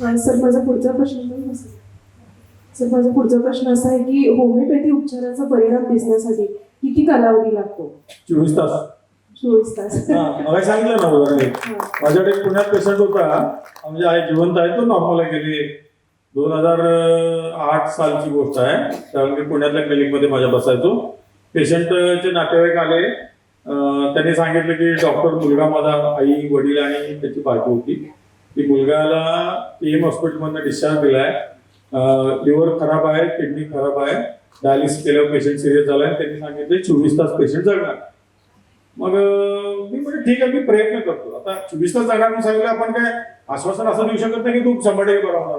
Sir माझा पुढचा प्रश्न सर. माझा पुढचा प्रश्न असा आहे की होमिओपॅथी उपचाराचा परिणाम दिसण्यासाठी किती कालावधी लागतो? चोवीस तास. चोवीस तास. हा, मला सांगितलं ना उदाहरण. माझ्याकडे पुण्यात पेशंट होता. म्हणजे आहे जिवंत आहे तो नॉर्मल आहे गेली दोन हजार आठ सालची गोष्ट आहे. त्यावेळी मी पुण्यातल्या क्लिनिकमध्ये माझ्या बसायचो. पेशंटचे नातेवाईक आले. त्यांनी सांगितलं की डॉक्टर मुलगा माझा आई वडील आणि त्याची बायको होती. की मुलगाला पी एम हॉस्पिटलमधनं डिस्चार्ज दिलाय. लिव्हर खराब आहे किडनी खराब आहे. डायलिसिस केल्यावर पेशंट सिरियस झालाय त्यांनी सांगितले चोवीस तास पेशंट जगणार. मग मी म्हणजे ठीक आहे मी प्रयत्न करतो. आता चोवीस तास जागा म्हणून सांगितलं आपण काय आश्वासन असं देऊ शकत नाही की तू शंभर टक्के बरा होणार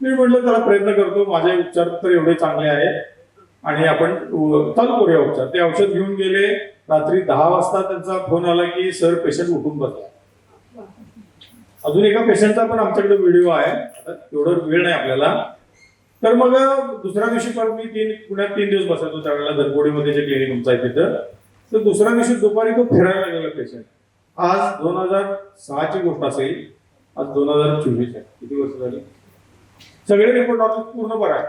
मी म्हटलं त्याला प्रयत्न करतो. माझे उपचार तर एवढे चांगले आहेत आणि आपण चालू करूया उपचार. ते औषध घेऊन गेले. रात्री दहा वाजता त्यांचा फोन आला की सर पेशंट उठून बसला. अजून एका पेशंटचा पण आमच्याकडे व्हिडिओ आहे. आता एवढं वेळ नाही आपल्याला. तर मग दुसऱ्या दिवशी पण मी तीन पुण्यात तीन दिवस बसायचो त्यावेळेला धनगोडीमध्ये जे क्लिनिक आमचं आहे तिथं. तर दुसऱ्या दिवशी दुपारी तो फिरायला गेलेला पेशंट आज दोन हजार सहाची गोष्ट असेल. आज दोन हजार चोवीस आहे. किती वर्ष झाली? सगळे रिपोर्ट ऑफिस पूर्ण बरं आहे.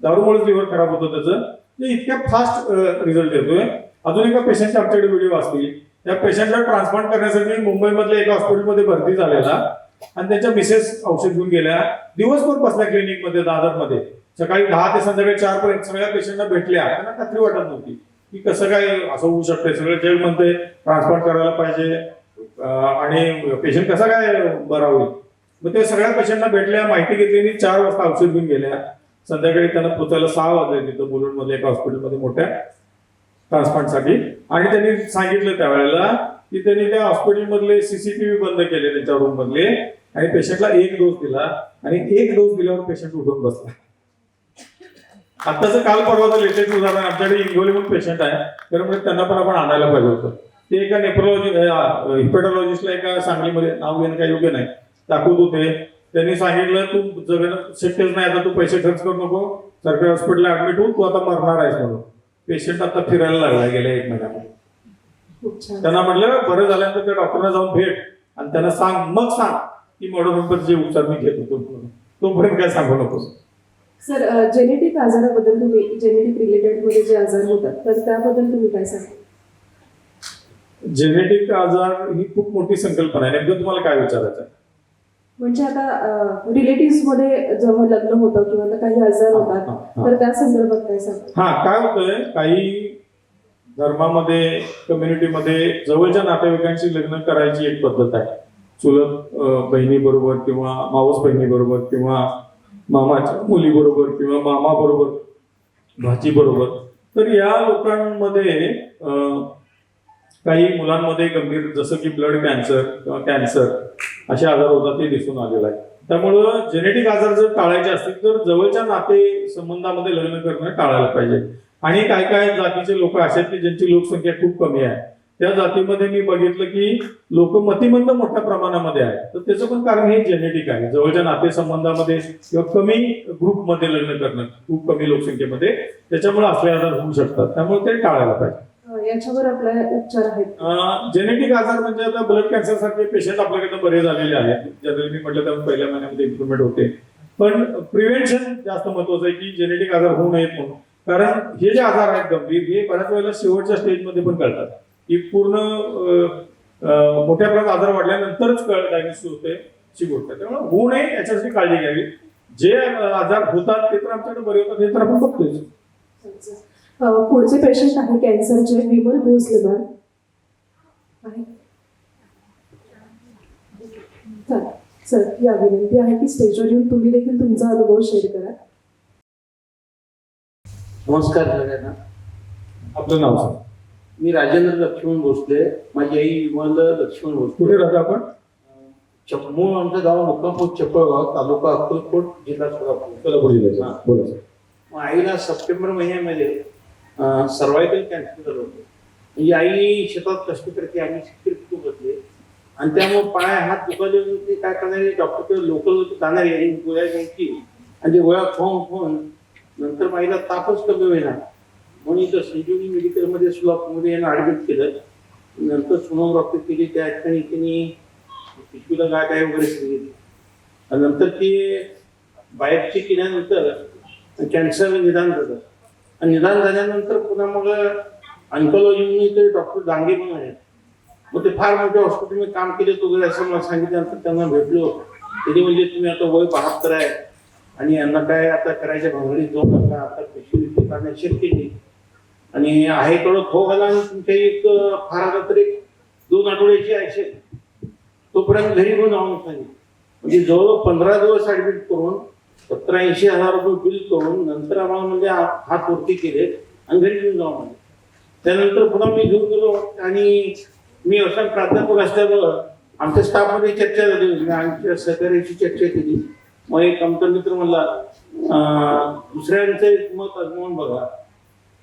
दारूमुळेच लिव्हर खराब होतं त्याचं. ते इतक्या फास्ट रिझल्ट येतोय अजून एका पेशंटचे आमच्याकडे व्हिडिओ असतील. त्या पेशंटला ट्रान्सप्लांट करण्यासाठी मुंबईमधल्या एका हॉस्पिटलमध्ये भरती झालेला. आणि त्यांच्या मिसेस औषध घेऊन गेल्या. दिवसभर बसल्या क्लिनिकमध्ये दादरमध्ये. सकाळी दहा ते संध्याकाळी चार पर्यंत सगळ्या पेशंटना भेटल्या. त्यांना खात्री वाटत नव्हती की कसं काय असं होऊ शकतंय. सगळं जग म्हणते ट्रान्सप्लांट करायला पाहिजे. आणि पेशंट कसा काय बरा होईल? मग ते सगळ्या पेशंटना भेटल्या माहिती घेतली आणि चार वाजता औषध घेऊन गेल्या. संध्याकाळी त्यांना पोचायला सहा वाजले तिथं मुलुंडमध्ये एका हॉस्पिटलमध्ये मोठ्या ट्रान्सप्लांटसाठी आणि त्यांनी सांगितलं त्यावेळेला की त्यांनी त्या हॉस्पिटलमधले सीसीटीव्ही बंद केले त्यांच्या रूम मधले. आणि पेशंटला एक डोस दिला. आणि एक डोस दिल्यावर पेशंट उठून बसला. आताच काल परवाचं लेटेस्ट उदाहरण आमच्याकडे इंगोली म्हणून पेशंट आहे. तर म्हणजे त्यांना पण आपण आणायला पाहिजे होतं. ते एका नेफ्रोलॉजी हिपेटॉलॉजिस्टला एका सांगलीमध्ये नाव घेणं काही योग्य नाही. दाखवत होते. त्यांनी सांगितलं तू जगणं शक्यच नाही. आता तू पैसे खर्च करू नको. सरकारी हॉस्पिटलला ऍडमिट होऊन तू आता मरणार आहेस म्हणून. पेशंट आता फिरायला लागला गेल्या एक महिन्यामध्ये. त्यांना म्हटलं बरं झाल्यानंतर त्या डॉक्टरना जाऊन भेट आणि त्यांना सांग मग सांग की जे उपचार मी घेत होतो म्हणून. तोपर्यंत काय सांगू नकोस सर जेनेटिक आजाराबद्दल तुम्ही जेनेटिक रिलेटेडमध्ये जे आजार होतात तर त्याबद्दल तुम्ही काय सांगा जेनेटिक आजार ही खूप मोठी संकल्पना आहे. नेमकं तुम्हाला काय विचारायचं आहे? म्हणजे आता रिलेटिव्हमध्ये जेव्हा लग्न होतं किंवा काही आजार होतात. तर त्या संदर्भात काय सांगा हा काय होतंय काही धर्मामध्ये कम्युनिटीमध्ये जवळच्या नातेवाईकांशी लग्न करायची एक पद्धत आहे. चुलत बहिणी बरोबर किंवा मावस बहिणी बरोबर किंवा मामाच्या मुली बरोबर किंवा मामा बरोबर बरोबर तर या लोकांमध्ये काही मुलांमध्ये गंभीर जसं की ब्लड कॅन्सर किंवा कॅन्सर असे आजार होतात ते दिसून आलेलं आहे. त्यामुळं जेनेटिक आजार जर टाळायचे असतील तर जवळच्या नाते संबंधामध्ये लग्न करणं टाळायला पाहिजे. आणि काय काय जातीचे लोक असे आहेत की ज्यांची लोकसंख्या खूप कमी आहे. त्या जातीमध्ये मी बघितलं की लोक मतिमंद मोठ्या प्रमाणामध्ये आहे तर त्याचं पण कारण हे जेनेटिक आहे. जवळच्या नातेसंबंधामध्ये किंवा कमी ग्रुपमध्ये लग्न करणं खूप कमी लोकसंख्येमध्ये त्याच्यामुळे असले आजार होऊ शकतात. त्यामुळे ते टाळायला पाहिजे. याच्यावर आपल्या उपचार आहेत. जेनेटिक आजार म्हणजे आता ब्लड कॅन्सर सारखे पेशंट आपल्याकडे बरे झालेले आहेत. जनरली मी म्हटलं तर पहिल्या महिन्यामध्ये इम्प्रुव्हमेंट होते. पण प्रिव्हेन्शन जास्त महत्वाचं आहे की जेनेटिक आजार होऊ नयेत म्हणून. कारण हे जे आजार आहेत गंभीर हे बऱ्याच वेळेला शेवटच्या स्टेजमध्ये पण कळतात. की पूर्ण मोठ्या प्रमाणात आजार वाढल्यानंतरच कळ डायग्नोसिस होते अशी गोष्ट आहे. त्यामुळे होऊ नये याच्यासाठी काळजी घ्यावी. जे आजार होतात ते तर आमच्याकडे बरे होतात हे तर आपण बघतोय पुढचे पेशंट आहे कॅन्सरचे विमल भोसले मॅम आहे चालेल. सर या विनंती आहे की स्टेजवर येऊन तुम्ही देखील तुमचा अनुभव शेअर करा. नमस्कार. सगळ्यांना आपलं नाव सांग. मी राजेंद्र लक्ष्मण भोसले. माझी आई विमल लक्ष्मण भोसले. कुठे राहतो आपण? चप- मूळ आमचं गाव मुक्कामपूर चप्पळगाव तालुका अक्कलकोट जिल्हा सोलापूर. सोलापूर जिल्ह्याचा हा. बोला सर. मग आईला सप्टेंबर महिन्यामध्ये सर्वायकल कॅन्सर झालं होतं. म्हणजे आई शेतात कष्ट करते आम्ही शेतकरी कुटुंब बसले आणि त्यामुळे पाय हात दुखाले होते. काय करणारे डॉक्टरकडे लोकल जाणारे आणि गोळ्या घ्यायची आणि ते गोळ्या खाऊन खाऊन नंतर माईला तापच कमी होईना. म्हणून इथं संजीवनी मेडिकलमध्ये सोलापूरमध्ये यांना ॲडमिट केलं. नंतर सोनोग्राफी केली त्या ठिकाणी त्यांनी पिशवीला गाय काय वगैरे सांगितली. आणि नंतर ती बाहेरची केल्यानंतर कॅन्सर निदान झालं. आणि निदान झाल्यानंतर पुन्हा मग ऑन्कॉलॉजी ते डॉक्टर डांगे पण आहेत. मग ते फार मोठ्या हॉस्पिटलमध्ये काम केले वगैरे असं मला सांगितल्यानंतर त्यांना भेटलो. त्यांनी म्हणजे तुम्ही आता वय बहात्तर आहे. आणि यांना काय आता करायच्या भांगडीत जो आता आता पिशवी काढणं शक्य नाही. आणि आहे थोडं खो घाला तुमच्या एक फार आता तरी दोन आठवड्याची असेल तोपर्यंत घरी घेऊन जाऊन सांगितलं म्हणजे जवळ पंधरा दिवस ऍडमिट करून सत्तर ऐंशी हजार रुपये बिल करून नंतर आम्हाला म्हणजे हा- हात वरती केले आणि घरी घेऊन जाऊ म्हणजे त्यानंतर पुन्हा मी घेऊन गेलो आणि मी असं प्राध्यापक असल्यामुळं आमच्या स्टाफमध्ये चर्चा झाली होती. आमच्या सहकार्याची चर्चा केली. मग एक आमचा मित्र म्हणला दुसऱ्यांचं एक मत अजून बघा.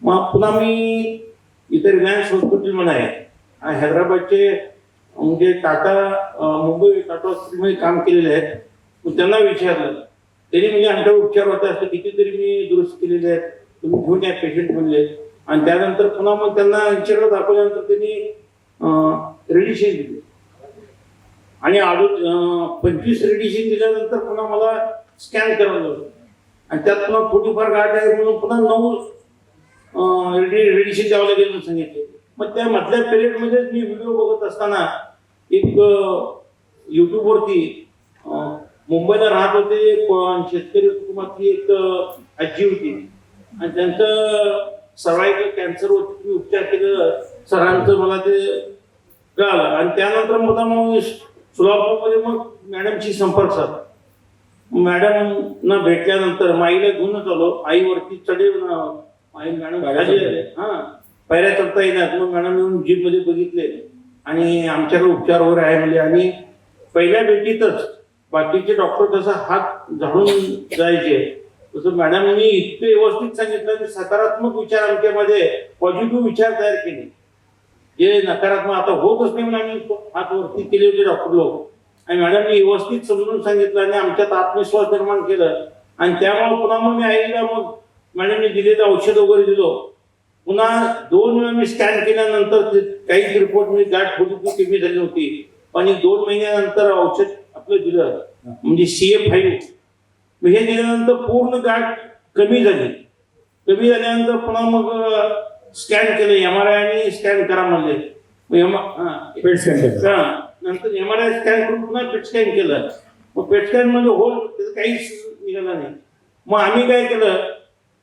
मग पुन्हा मी इथे रिलायन्स हॉस्पिटल म्हणून आहे. आणि हैदराबादचे म्हणजे टाटा मुंबई टाटा हॉस्पिटलमध्ये काम केलेले आहेत. मग त्यांना विचारलं. त्यांनी म्हणजे आमच्या उपचार होता असं कितीतरी मी दुरुस्त केलेले आहेत. तुम्ही घेऊन या पेशंट म्हणले. आणि त्यानंतर पुन्हा मग त्यांना विचारलं दाखवल्यानंतर त्यांनी रेडिशन दिले. आणि अडू पंचवीस रेडिशन दिल्यानंतर पुन्हा मला स्कॅन करावं लागलं. आणि त्यात पुन्हा थोडीफार गाठ आहे म्हणून पुन्हा नऊ रेडिशन द्यावं लागेल म्हणून सांगितले. मग त्या मधल्या पिरियडमध्येच मी व्हिडिओ बघत असताना एक यूट्यूबवरती मुंबईला राहत होते शेतकरी कुटुंबातली एक आजी होती. आणि त्यांचं सर्वायकल कॅन्सरवरती तुम्ही उपचार केलं सरांचं मला ते कळालं. आणि त्यानंतर मला मग सोलापूरमध्ये मग मॅडमशी संपर्क साधला. मॅडमना भेटल्यानंतर माईला घेऊनच आलो. आईवरती चढेल ना आई मॅडम. हा पायऱ्या चढता येणार मग मॅडम येऊन जिममध्ये बघितले. आणि आमच्याकडे उपचार वगैरे आहे म्हणजे आणि पहिल्या भेटीतच बाकीचे डॉक्टर जसा हात झाडून जायचे. तसं मॅडमनी इतके व्यवस्थित सांगितलं की सकारात्मक विचार आमच्यामध्ये पॉझिटिव्ह विचार तयार केले. जे नकारात्मक आता होतच नाही म्हणून आम्ही हात वरती केले होते डॉक्टर लोक. आणि मॅडमने व्यवस्थित समजून सांगितलं आणि आमच्यात आत्मविश्वास निर्माण केलं. आणि त्यामुळे पुन्हा मग मी आईला मग मॅडमने दिलेलं औषध वगैरे दिलो. पुन्हा दोन वेळा मी स्कॅन केल्यानंतर काही रिपोर्ट मी गाठ थोडी कमी झाली होती आणि दोन महिन्यानंतर औषध आपलं दिलं. म्हणजे सी ए फाईव्ह हे दिल्यानंतर पूर्ण गाठ कमी झाली. कमी झाल्यानंतर पुन्हा मग स्कॅन केलं एम आर आय आणि स्कॅन करा म्हणले. पेट स्कॅन केलं. हा. नंतर एम आर आय स्कॅन करून पुन्हा पेट स्कॅन केलं. मग पेट स्कॅनमध्ये होल त्याचं काहीच निघालं नाही. मग आम्ही काय केलं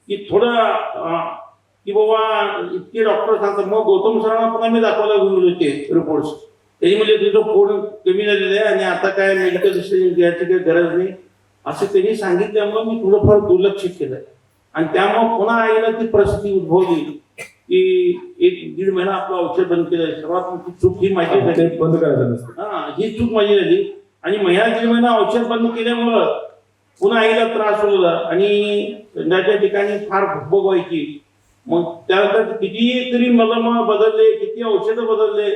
की थोडं की बाबा इतके डॉक्टर सांगतात मग गौतम सरांना पुन्हा मी दाखवायला घेऊन गेलो ते रिपोर्ट्स त्यांनी म्हणजे तुझं पोट कमी झालेलं आहे आणि आता काय मेडिकल डिसिजन घ्यायची काही गरज नाही. असं त्यांनी सांगितल्यामुळे मी थोडंफार दुर्लक्ष केलं. आणि त्यामुळे पुन्हा आईला ती परिस्थिती उद्भवली. की एक दीड महिना आपलं औषध बंद केलं. सर्वात मोठी चूक ही माझी ते झाली. बंद करायचं नसतं. हा ही चूक माझी झाली. आणि महिना दीड महिना औषध बंद केल्यामुळं पुन्हा आईला त्रास होत आणि संध्याच्या ठिकाणी फार भुकभुक व्हायची. मग त्यानंतर किती तरी मलम बदलले किती औषधं बदलले.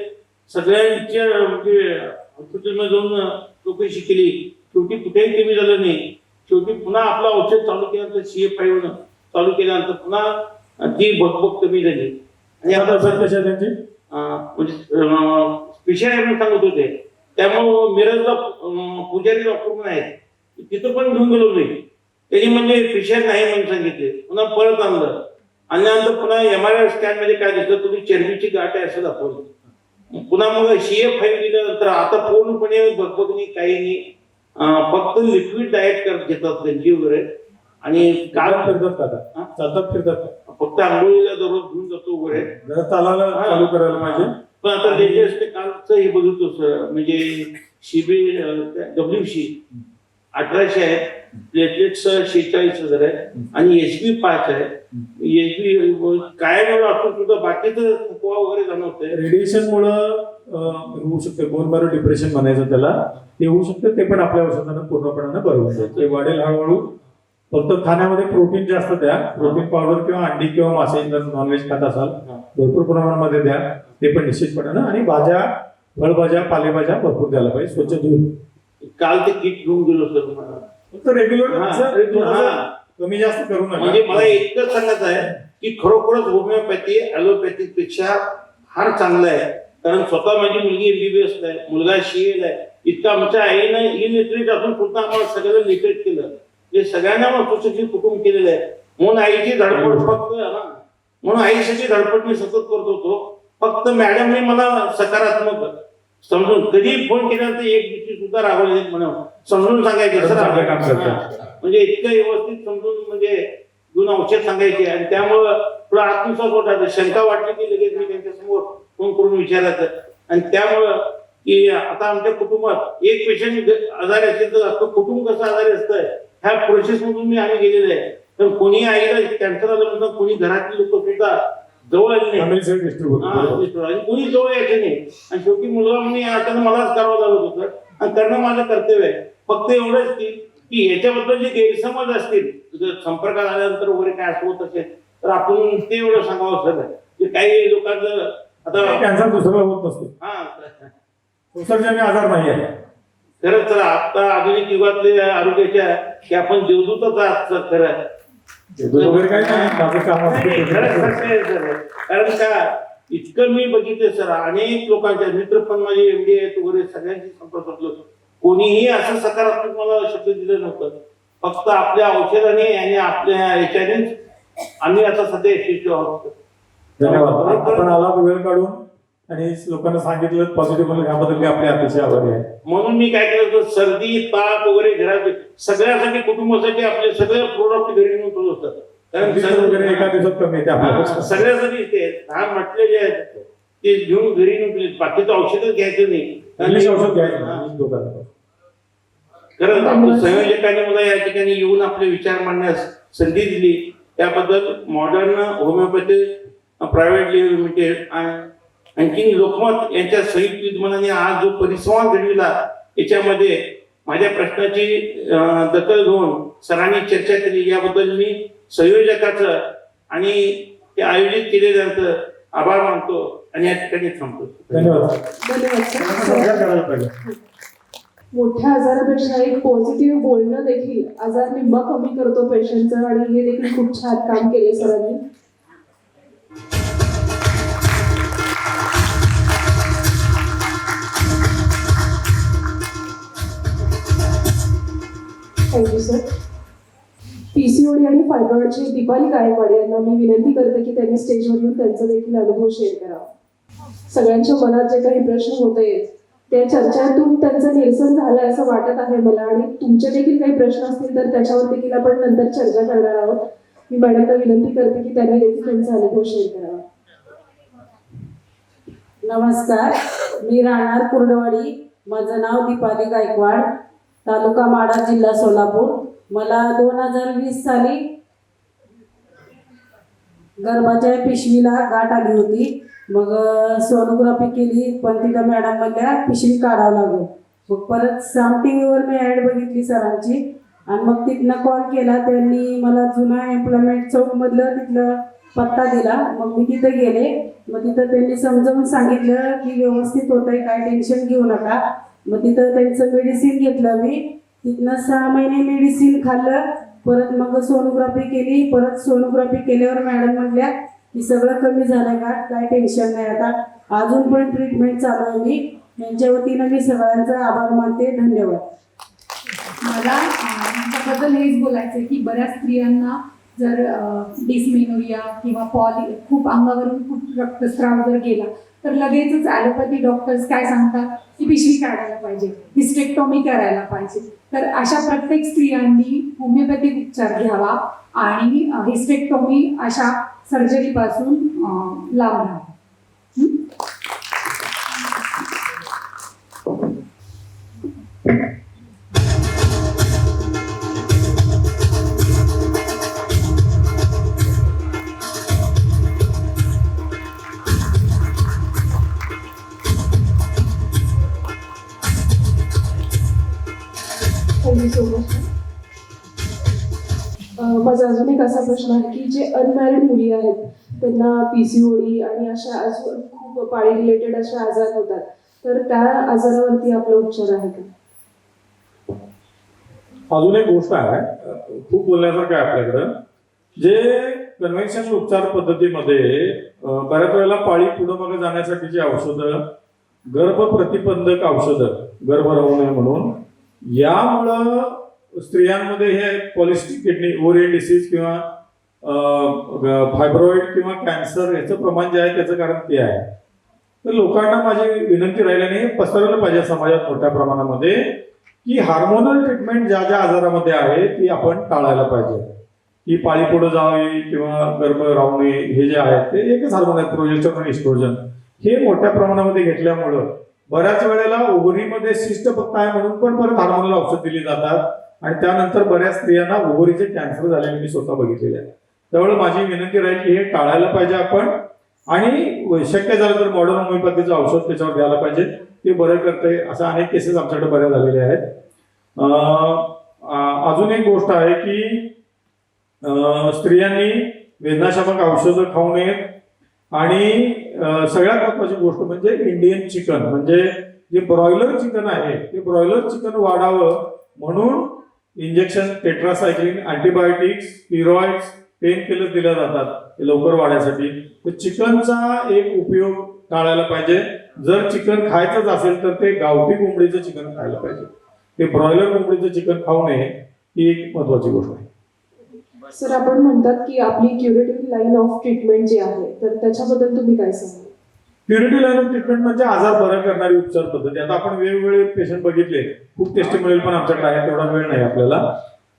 सगळ्यांच्या म्हणजे हॉस्पिटलमध्ये जाऊन चौकशी केली. शेवटी कुठेही कमी झालं नाही. शेवटी पुन्हा आपलं औषध चालू केल्यानंतर सी एफ फाईव्ह चालू केल्यानंतर पुन्हा ती भगभग कमी झाली आणि आता कशा त्यांची? म्हणजे म्हणून सांगत होते. त्यामुळं मिरजला पुजारी डॉक्टर पण आहेत. तिथं पण घेऊन गेलो नाही त्यांनी म्हणजे पेशंट नाही म्हणून सांगितले. पुन्हा परत आणलं. आणल्यानंतर पुन्हा एम आर आय स्कॅनमध्ये काय दिसलं? तुम्ही चरबीची गाठ आहे असं दाखवलं. पुन्हा मग सी एफ फाईव्ह दिल्यानंतर आता पूर्णपणे बघबघ नाही काही नाही. फक्त लिक्विड डाएट करत घेतात त्यांची वगैरे. आणि काल फिरतात का हा? चालतात फिरतात? फक्त आंघोळीला दररोज घेऊन जातो वगैरे. जरा चालायला चालू करायला पाहिजे. पण आता लेटेस्ट कालचं हे बघितलं सर म्हणजे शिबी डब्ल्यू सी अठराशे आहे प्लेटलेट्स शेहेचाळीस हजार आहे. आणि एच बी पाच आहे. एच बी काय असतो सुद्धा बाकीचं थकवा वगैरे जाणवतंय. रेडिएशन मुळे होऊ शकते. बोन मॅरो डिप्रेशन म्हणायचं त्याला. ते होऊ शकतं. ते पण आपल्या औषधानं पूर्णपणानं बरं जाईल ते वाढेल हळूहळू. फक्त खाण्यामध्ये प्रोटीन जास्त द्या. प्रोटीन पावडर किंवा अंडी किंवा मासे जर नॉनव्हेज खात असाल भरपूर प्रमाणामध्ये द्या. ते पण निश्चितपणे आणि भाज्या फळभाज्या पालेभाज्या भरपूर द्यायला पाहिजे. स्वच्छ धुवून. काल ते किट घेऊन गेलो सर फक्त रेग्युलर. कमी जास्त करू म्हणजे मला नका इतकं सांगायचं आहे की खरोखरच होमिओपॅथी ॲलोपॅथी पेक्षा फार चांगलं आहे. कारण स्वतः माझी मुलगी एमबीबीएस आहे. मुलगा सीएल आहे. इतकं आमच्या आईनं इलिटरेट असून सुद्धा आम्हाला सगळ्यांना लिटरेट केलं. जे सगळ्यांना सुशिक्षित कुटुंब केलेलं आहे. म्हणून आईची धडपड फक्त ना, म्हणून आईसाठी धडपड मी सतत करत होतो फक्त मॅडमने मला सकारात्मक समजून कधी फोन केल्यानंतर एक दिवशी सुद्धा नाहीत म्हणून समजून सांगायचे सर. म्हणजे इतकं व्यवस्थित समजून म्हणजे दोन औषध सांगायचे आणि त्यामुळं थोडा आत्मविश्वास वाटायचा शंका वाटली की लगेच मी त्यांच्यासमोर फोन करून विचारायचं. आणि त्यामुळं की आता आमच्या कुटुंबात एक पेशंट आजारी असेल तर कुटुंब कसं आजारी असतं ह्या प्रोसेस मधून मी आम्ही गेलेले आहे. तर कोणी आईला कॅन्सर म्हणतात कोणी घरातली लोक सुद्धा जवळ आली नाही. कोणी जवळ यायचे नाही. आणि शेवटी मुलगा म्हणून आता मलाच करावं लागत होतं. आणि करणं माझं कर्तव्य आहे. फक्त एवढंच की की याच्याबद्दल जे गैरसमज असतील संपर्कात आल्यानंतर वगैरे काय असं होत असेल तर आपण ते एवढं सांगावं सर. की काही लोकांचं आता कॅन्सर दुसऱ्याला होत नसतो. हा. संसर्गजन्य आजार नाही आहे. खरंच तर आता आधुनिक युगातले आरोग्याच्या की आपण देवदूतच आहात खरं वगैरे नाही माझं काम असतं सर. कारण का इतकं मी बघितलं सर अनेक लोकांच्या मित्र पण माझे एमडी आहेत वगैरे सगळ्यांशी संपर्क साधलो. कोणीही असं सकारात्मक मला शब्द दिलं नव्हतं. फक्त आपल्या औषधाने आणि आपल्या याच्यानेच आम्ही आता सध्या यशस्वी आहोत. धन्यवाद. आपण आला वेळ काढून. आणि लोकांना सांगितलं पॉझिटिव्ह याबद्दल मी आपले अतिशय आभारी आहे. म्हणून मी काय केलं होतं सर्दी ताप वगैरे घरात सगळ्यासाठी कुटुंबासाठी आपले सगळे प्रोडक्ट घरी नेऊन ठेवत होतात कारण वगैरे एका दिवसात कमी येते हा, आपल्याला सगळ्यासाठी ते हा म्हटलेले आहेत. ते घेऊन घरी नेऊन बाकीचं औषधच घ्यायचं नाही. इंग्लिश औषध घ्यायचं हा. इंग्लिश दोघांना खरंच आपल्या संयोजकांनी मला या ठिकाणी येऊन आपले विचार मांडण्यास संधी दिली. त्याबद्दल मॉडर्न होमिओपॅथी प्रायव्हेट लिमिटेड आणखी लोकमत यांच्या संयुक्त विद्यमानाने आज जो परिसंवाद घडविला याच्यामध्ये माझ्या प्रश्नाची दखल घेऊन सरांनी चर्चा केली. याबद्दल मी संयोजकाचं आणि ते आयोजित केलेल्यांचं आभार मानतो आणि या ठिकाणी थांबतो. धन्यवाद. मोठ्या आजारापेक्षा एक पॉझिटिव्ह बोलणं देखील आजार निम्मा कमी करतो पेशंटचं आणि हे देखील खूप छान काम केले सरांनी. थँक्यू सर पीसीओडी आणि फायब्रॉइडचे दीपाली गायकवाड यांना मी विनंती करते की त्यांनी स्टेजवर येऊन त्यांचा देखील अनुभव शेअर करावा सगळ्यांच्या मनात जे काही प्रश्न होते त्या चर्चेतून त्यांचं निरसन झालं असं वाटत आहे मला आणि तुमचे देखील काही प्रश्न असतील तर त्याच्यावर देखील आपण नंतर चर्चा करणार आहोत. मी मॅडमला विनंती करते की त्यांनी देखील त्यांचा अनुभव शेअर करावा नमस्कार. मी राहणार कुर्डवाडी. माझं नाव दीपाली गायकवाड. तालुका माडा जिल्हा सोलापूर. मला दोन हजार वीस साली गर्भाच्या पिशवीला गाठ आली होती. मग सोनोग्राफी केली पण तिथं मॅडम म्हणल्या पिशवी काढावं लागलो. मग परत साम टी व्हीवर मी ॲड बघितली सरांची. आणि मग तिथनं कॉल केला. त्यांनी मला जुना एम्प्लॉयमेंट चौकमधलं तिथलं पत्ता दिला. मग मी तिथं गेले. मग तिथं त्यांनी समजावून सांगितलं की व्यवस्थित होतंय काय टेन्शन घेऊ नका. मग तिथं त्यांचं मेडिसिन घेतलं मी. तिथनं सहा महिने मेडिसिन खाल्लं. परत मग सोनोग्राफी केली. परत सोनोग्राफी केल्यावर मॅडम म्हटल्या की सगळं कमी झालं का? काय टेन्शन नाही आता. अजून पण ट्रीटमेंट चालू आहे मी. यांच्या वतीनं मी सगळ्यांचा आभार मानते. धन्यवाद. मला त्याबद्दल हेच बोलायचं की बऱ्याच स्त्रियांना जर डिस्मेनोरिया किंवा पॉली खूप अंगावरून खूप रक्तस्राव जर गेला तर लगेचच ॲलोपॅथी डॉक्टर्स काय सांगतात? की पिशवी काढायला पाहिजे हिस्टेक्टॉमी करायला पाहिजे. तर अशा प्रत्येक स्त्रियांनी होमिओपॅथिक उपचार घ्यावा आणि हिस्टेक्टॉमी अशा सर्जरीपासून लांब राहावा. एक असा प्रश्न आहे की जे अनमॅरिड मुली आहेत त्यांना पीसीओडी आणि अशा अजून खूप पाळी रिलेटेड अशा आजार होतात. तर त्या आजारावरती आपला उपचार आहे का? अजून एक गोष्ट आहे. खूप बोलण्यासारखं आहे आपल्याकडं. जे कन्व्हेन्शनल उपचार पद्धतीमध्ये बऱ्याच वेळेला पाळी पुढं मागे जाण्यासाठीची औषधं गर्भ प्रतिबंधक औषधं गर्भ राहू नये म्हणून यामुळं स्त्रियांमध्ये हे पॉलिस्टिक किडनी ओरियन डिसीज किंवा फायब्रॉइड किंवा कॅन्सर याचं प्रमाण जे आहे त्याचं कारण ते आहे. तर लोकांना माझी विनंती राहिल्याने पसरवलं पाहिजे समाजात मोठ्या प्रमाणामध्ये की हार्मोनल ट्रीटमेंट ज्या ज्या आजारामध्ये आहे ती आपण टाळायला पाहिजे. की पाळी पुढे जावी किंवा गर्भ राहू नये हे जे आहेत ते एकच हार्मोन आहेत प्रोजेक्शन आणि इस्ट्रोजन हे मोठ्या प्रमाणामध्ये घेतल्यामुळं बऱ्याच वेळेला ओघरीमध्ये शिष्ट फक्त आहे म्हणून पण परत हार्मोनल औषध दिली जातात. आणि त्यानंतर बऱ्याच स्त्रियांना ओव्हरीचे कॅन्सर झालेले मी स्वतः बघितलेले आहे. त्यामुळे माझी विनंती राहील की हे टाळायला पाहिजे आपण. आणि शक्य झालं तर मॉडर्न होमिओपॅथीचं औषध त्याच्यावर द्यायला पाहिजे. ते बरं करते अशा अनेक केसेस आमच्याकडे बऱ्या झालेल्या आहेत. अजून एक गोष्ट आहे की स्त्रियांनी वेदनाशामक औषधं खाऊ नयेत. आणि सगळ्यात महत्वाची गोष्ट म्हणजे इंडियन चिकन म्हणजे जे ब्रॉयलर चिकन आहे ते ब्रॉयलर चिकन वाढावं म्हणून injection tetracycline antibiotics steroids painkiller दिल्या जातात. ते लवकर वाढण्यासाठी तर चिकनचा एक उपयोग टाळायला पाहिजे. जर चिकन खायचंच असेल तर ते गावठी कोंबडीचं चिकन खायला पाहिजे. ते ब्रॉयलर कोंबडीचं चिकन खाऊ नये ही एक महत्वाची गोष्ट आहे. सर आपण म्हणतात की आपली क्युरेटिव्ह लाईन ऑफ ट्रीटमेंट जी आहे तर त्याच्याबद्दल तुम्ही काय सांगा क्युरेटिव्ह लाईन ऑफ ट्रीटमेंट म्हणजे आजार बरा करणारी उपचार पद्धती. आता आपण वेगवेगळे पेशंट बघितले. खूप टेस्टी मिळेल पण आमच्याकडे आहे तेवढा वेळ नाही आपल्याला.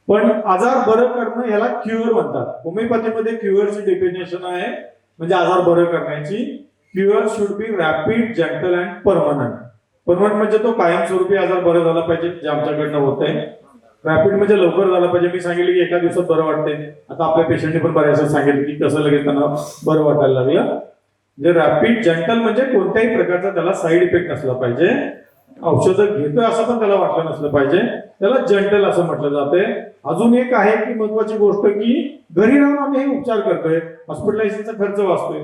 पण आजार बरं करणं याला क्युअर म्हणतात. होमिओपॅथीमध्ये क्युअरची डेफिनेशन आहे. म्हणजे आजार बरं करण्याची. Cure should be rapid gentle and permanent permanent म्हणजे तो कायमस्वरूपी आजार बरं झाला पाहिजे जे आमच्याकडनं होत आहे रॅपिड म्हणजे लवकर झाला पाहिजे. मी सांगितलं की एका दिवसात बरं वाटते आता आपल्या पेशंटने पण बऱ्याच सांगितलं की कसं लगेच त्यांना बरं वाटायला लागलं. म्हणजे रॅपिड जेंटल म्हणजे कोणत्याही प्रकारचा त्याला साईड इफेक्ट नसला पाहिजे. औषधं घेतोय असं पण त्याला वाटलं नसलं पाहिजे. त्याला जेंटल असं म्हटलं जाते. अजून एक आहे की महत्वाची गोष्ट की घरी राहून आम्ही हे उपचार करतोय. हॉस्पिटलायझेशनचा खर्च वाचतोय.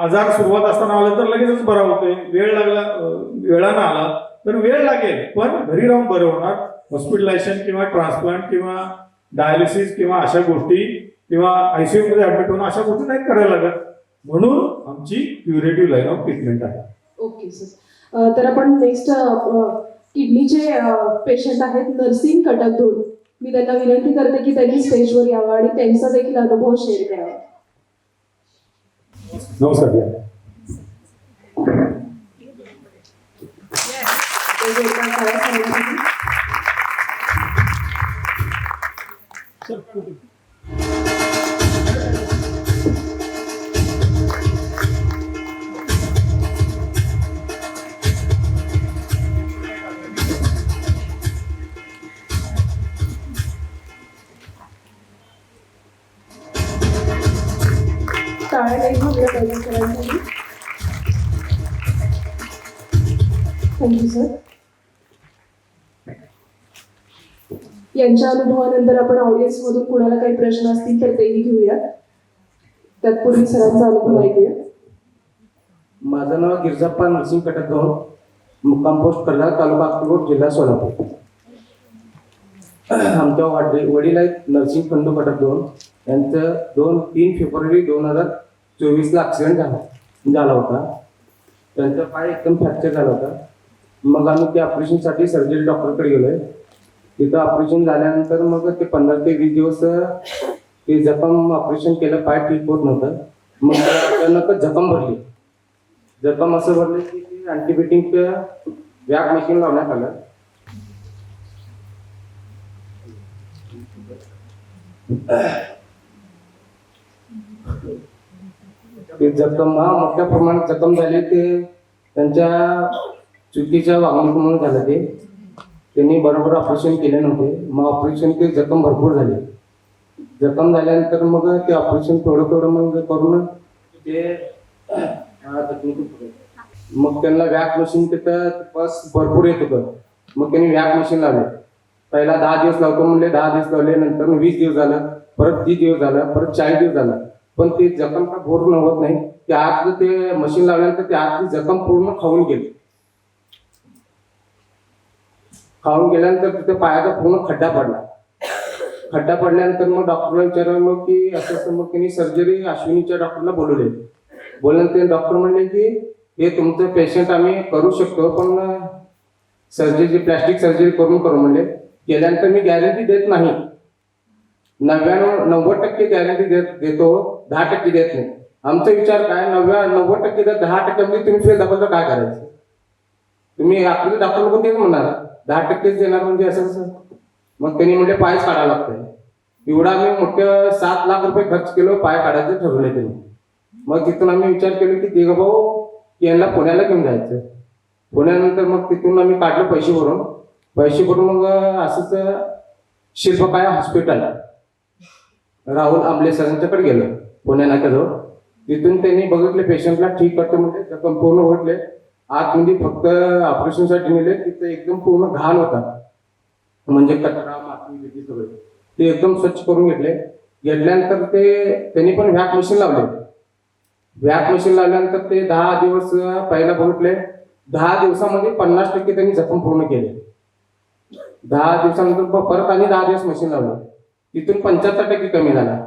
आजार सुरुवात असताना आला तर लगेचच बरा होतोय. वेळ लागला वेळानं आला तर वेळ लागेल पण घरी राहून बरं होणार. हॉस्पिटलायझेशन किंवा ट्रान्सप्लांट किंवा डायलिसिस किंवा अशा गोष्टी किंवा आयसीयू मध्ये ऍडमिट होणं अशा गोष्टी नाही करायला लागत. म्हणून आमची क्युरेटिव्ह लाईन ऑफ ट्रीटमेंट आहे. ओके सर तर आपण नेक्स्ट किडनीचे पेशंट आहेत नर्सिंग कटक दोन मी त्यांना विनंती करते की त्यांनी स्टेजवर यावं आणि त्यांचा देखील अनुभव शेअर करावा. नमस्कार या. ते काय नाही थँक्यू सर यांच्या अनुभवानंतर आपण ऑडियन्स मधून कुणाला काही प्रश्न असतील तर तेही घेऊया. तत्पूर्वी सरांचा अनुभव ऐकूया. माझं नाव गिरजाप्पा नरसिंग कटकगाव मुक्काम पोस्ट कर्नाळ तालुका अक्कलकोट जिल्हा सोलापूर. आमच्या वाटे वडील आहेत नरसिंग खंडू दोन यांचं दोन तीन फेब्रुवारी दोन हजार चोवीसला ॲक्सिडेंट झाला. झाला होता. त्यांचा पाय एकदम फ्रॅक्चर झाला होता. मग आम्ही त्या ऑपरेशनसाठी सर्जरी डॉक्टरकडे गेलोय. तिथं ऑपरेशन झाल्यानंतर मग ते पंधरा ते वीस दिवस ते जखम ऑपरेशन केलं पाय ठीक होत नव्हतं. मग अचानकच जखम भरली. जखम असं भरलं की ते अँटीबायोटिक व्याग मशीन लावण्यात आलं. ते जखम हा मोठ्या प्रमाणात जखम झाली ते त्यांच्या चुकीच्या वागणुकीमुळे झालं ते. त्यांनी बरोबर ऑपरेशन केले नव्हते. मग ऑपरेशन ते जखम भरपूर झाली. जखम झाल्यानंतर मग ते ऑपरेशन थोडं थोडं मग करून ते मग त्यांना वॅक मशीन तिथं बस भरपूर येत होतं. मग त्यांनी वॅक मशीन लावले. पहिला दहा दिवस लावतो म्हणले दहा दिवस लावले नंतर मग वीस दिवस झालं परत तीस दिवस झालं परत चाळीस दिवस झालं. पण ते जखम का पूर्ण होत नाही. त्या आतलं ते मशीन लावल्यानंतर त्या आतली जखम पूर्ण खाऊन गेली. खाऊन गेल्यानंतर तिथे पायाचा पूर्ण खड्डा पडला. खड्डा पडल्यानंतर मग डॉक्टरला विचारलं की असं असं मग त्यांनी सर्जरी अश्विनीच्या डॉक्टरला बोलवले. बोलल्यानंतर डॉक्टर म्हणले की हे तुमचं पेशंट आम्ही करू शकतो पण सर्जरी प्लॅस्टिक सर्जरी करून करू म्हणले. केल्यानंतर मी गॅरंटी देत नाही. नव्याण्णव नव्वद टक्के गॅरंटी देत देतो. दहा टक्के देत नाही. आमचा विचार काय? नव्या नव्वद टक्के जर दहा टक्क्यामध्ये म्हणजे तुम्ही फेल दाखवलं काय करायचं? तुम्ही आपली डॉक्टर लोक तेच म्हणणार. दहा टक्केच देणार म्हणजे असं कसं मग त्यांनी म्हणजे पायच काढावं लागतंय. एवढा आम्ही मोठं सात लाख रुपये खर्च केलो पाय काढायचं ठरवलंय त्यांनी. मग तिथून आम्ही विचार केला की ते भाऊ यांना पुण्याला घेऊन जायचं पुण्यानंतर मग तिथून आम्ही काढलो पैसे भरून. पैसे भरून मग असंच शिल्पकाया हॉस्पिटल. राहुल आमले सरांच्याकडे गेलो. पुण्या नाक्याजवळ तिथून त्यांनी बघितले पेशंटला ठीक करतो म्हणजे जखम पूर्ण होतले. आतमध्ये फक्त ऑपरेशनसाठी नेले तिथं एकदम पूर्ण घाण होता. म्हणजे कचरा माती बिती सगळे. ते एकदम स्वच्छ करून घेतले. घेतल्यानंतर ते त्यांनी पण व्हॅक मशीन लावले. व्हॅक मशीन लावल्यानंतर ते दहा दिवस पहिला बघितले. दहा दिवसामध्ये पन्नास टक्के त्यांनी जखम पूर्ण केले. दहा दिवसानंतर परत आणि दहा दिवस मशीन लावलं. तिथून पंच्याहत्तर टक्के कमी झाला.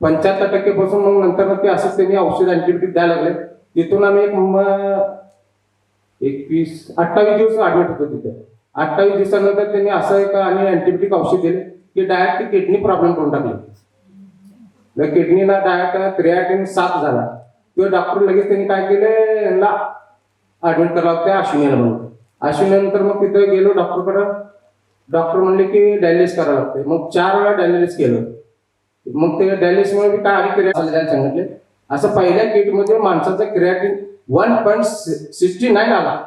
पंच्याहत्तर टक्के पासून मग नंतर ते असंच त्यांनी औषध अँटीबायोटिक द्यायला लागले. तिथून आम्ही एक एकवीस अठ्ठावीस दिवस ऍडमिट होतो तिथे. अठ्ठावीस दिवसानंतर त्यांनी असं एक आणि अँटीबायोटिक औषध दिले की डायरेक्ट किडनी प्रॉब्लेम करून टाकले. किडनीला डायरेक्ट क्रियाटिन सात झाला. तो डॉक्टर लगेच त्यांनी काय केले? यांना ऍडमिट करावं लागते अश्विनीला म्हणून. अश्विनीनंतर मग तिथे गेलो डॉक्टरकडं डॉक्टर म्हणले की डायलिस करावं लागते मग चार वेळा डायलिस केलं. मग ते डायलिसमुळे मी काय आधी क्रिया सांगितले असं पहिल्या किटमध्ये माणसाचा creatine one point sixty nine आला.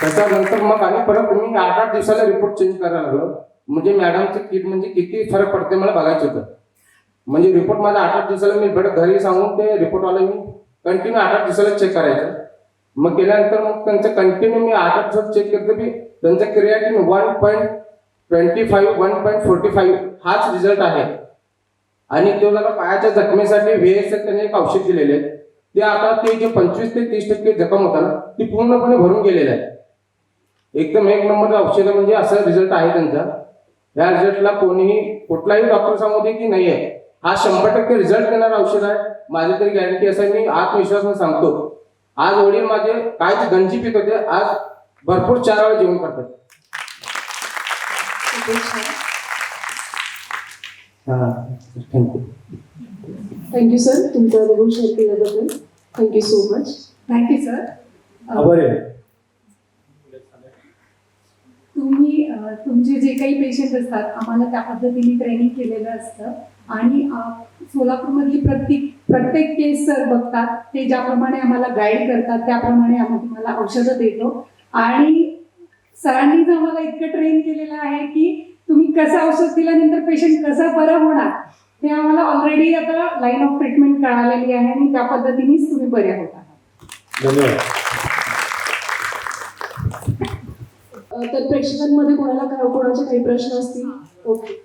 त्याच्यानंतर मग आणि परत मी आठ आठ दिवसाला रिपोर्ट चेंज करायला लागलो. म्हणजे मॅडमचं किट म्हणजे किती फरक पडते मला बघायचं होतं. म्हणजे रिपोर्ट माझा आठ आठ दिवसाला मी बरं घरी सांगून ते रिपोर्टवाला मी कंटिन्यू आठ आठ दिवसाला चेक करायचं. मग केल्यानंतर मग त्यांचं कंटिन्यू मी आठ आठ दिवसात चेक करतो की त्यांचं creatine one point twenty five one point forty five हाच रिझल्ट आहे. आणि तो जरा पायाच्या जखमेसाठी व्हीएस त्यांनी एक औषध दिलेले आहे. ते आता ते जे पंचवीस ते तीस टक्के जखम होता ना ती पूर्णपणे भरून गेलेली आहे. एकदम एक नंबर औषध म्हणजे असा रिझल्ट आहे त्यांचा. या रिझल्टला कोणीही कुठलाही डॉक्टर सांगू दे की नाही आहे. हा शंभर टक्के रिझल्ट देणारा औषध आहे. माझी तरी गॅरंटी असं मी आत्मविश्वासाने सांगतो. आज वडील माझे काय ते गंजी पित होते. आज भरपूर चार वेळा जेवण करतात. थँक्यू. थँक्यू सर तुमचा अनुभव शेअर केल्याबद्दल. Thank you so much. Thank you sir तुम्ही तुमचे जे काही पेशंट असतात आम्हाला त्या पद्धतीने ट्रेनिंग केलेलं असतं. आणि सोलापूरमधली प्रत्येक प्रत्येक केस सर बघतात ते ज्याप्रमाणे आम्हाला गाईड करतात त्याप्रमाणे आम्ही तुम्हाला औषधं देतो. आणि सरांनीच आम्हाला इतकं ट्रेन केलेलं आहे की तुम्ही कसं औषध दिल्यानंतर पेशंट कसं बरं होणार हे आम्हाला ऑलरेडी आता लाईन ऑफ ट्रीटमेंट कळालेली आहे आणि त्या पद्धतीनेच तुम्ही बरे होत आहात. धन्यवाद. तर प्रेक्षकांमध्ये कोणाला काय कोणाचे काही प्रश्न असतील? ओके.